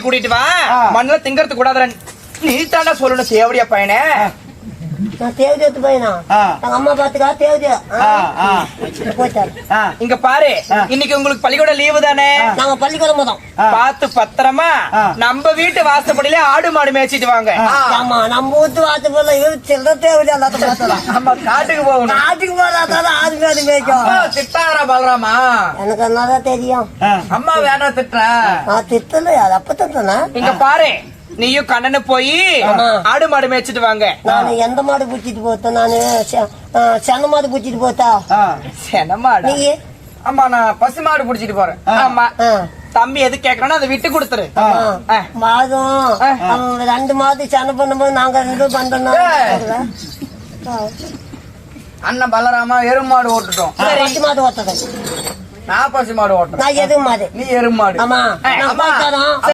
கூட்டிட்டு வா. ஆ. மண்ணுல திங்கறது கூடாதுடா. நீ தாண்டா சொல்லணும் தேவடியா பையனே. நான் தேவதி எடுத்து போயினா. எங்க அம்மா பாத்துக்கா தேவதி போயிட்டாரு. இங்க பாரு. இன்னைக்கு உங்களுக்கு பள்ளிக்கூட லீவு தானே? நாங்க பள்ளிக்கூடம் போதும். பார்த்து பத்திரமா. நம்ம வீட்டு வாசப்படியில ஆடு மாடு மேய்ச்சிட்டு வாங்க. ஆமா நம்ம ஊத்து போல இவரு சில்லற தேவதி எல்லாத்தையும் பார்த்தலாம் நம்ம காட்டுக்கு போகணும். நாட்டுக்கு போறாதான் ஆடு மேடு மேய்க்கும். திட்டாரா பலராமா? எனக்கு என்னதான் தெரியும். அம்மா வேணா திட்டுற. நான் திட்டல அது அப்ப திட்டனா இங்க பாரு நீயும் கண்ணனு போய். ஆடு மாடு மேய்ச்சிட்டு வாங்க. நான் எந்த மாடு பிடிச்சிட்டு போத்தேன்? நானு செ- ஆ, சென மாடு பிடிச்சிட்டு போத்தா? ஆ. செனமாடா நீ? ஆமா நான் பசு மாடு புடிச்சிட்டு போறேன். ஆமா. தம்பி எது கேக்குறானோ அதை விட்டு கொடுத்துரு. மாதம் ரெண்டு மாதம் சென பண்ணும்போது நாங்க ரெண்டு பண்றோம் அண்ணன் பலராமா எருமாடு ஓட்டுட்டோம். பத்து மாதம் ஓட்டது நான் பசு மாடு ஓட்டுறேன் நான் எதுவும் மாடு. நீ எருமாடு ஆமா.